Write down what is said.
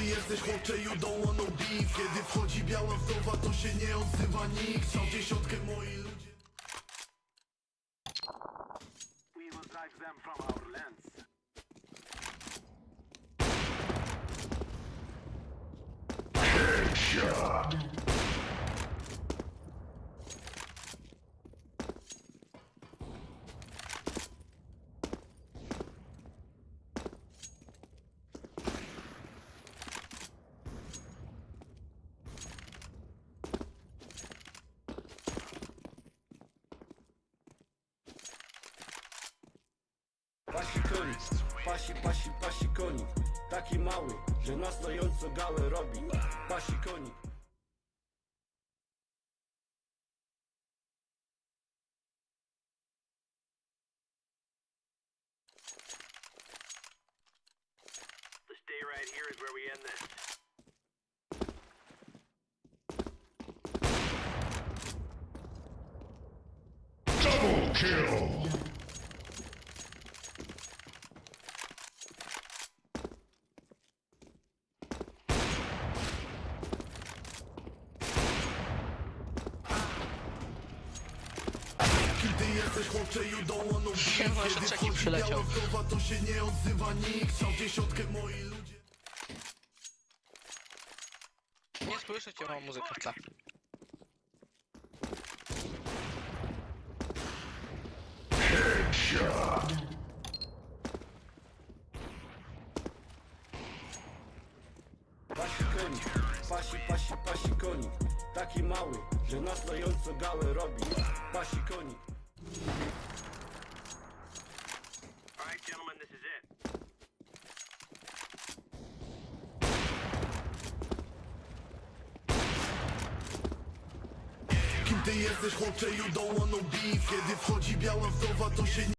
jesteś chłopcze, you don't want no beef Kiedy wchodzi biała wdowa, to się nie odzywa nikt. Są dziesiątkę moi ludzie. We will drive them from our lands. Pasi konik, pasi, pasi, pasi konik Taki mały, że na stojąco gałę robi Pasi konik The stay right here is where we end this. Double kill! Jesteś chłopcze, beef Siema, Kiedy Szewczaki wchodzi przyleciał. to się nie odzywa nikt Są dziesiątkę moi ludzie Nie słyszę cię, mam muzykę w tle. Pasi konik, pasi, pasi, pasi konik Taki mały, że na stojąco gałę robi Pasi konik Kim ty jesteś chłopcze, you don't want no beef Kiedy wchodzi biała wdowa, to się nie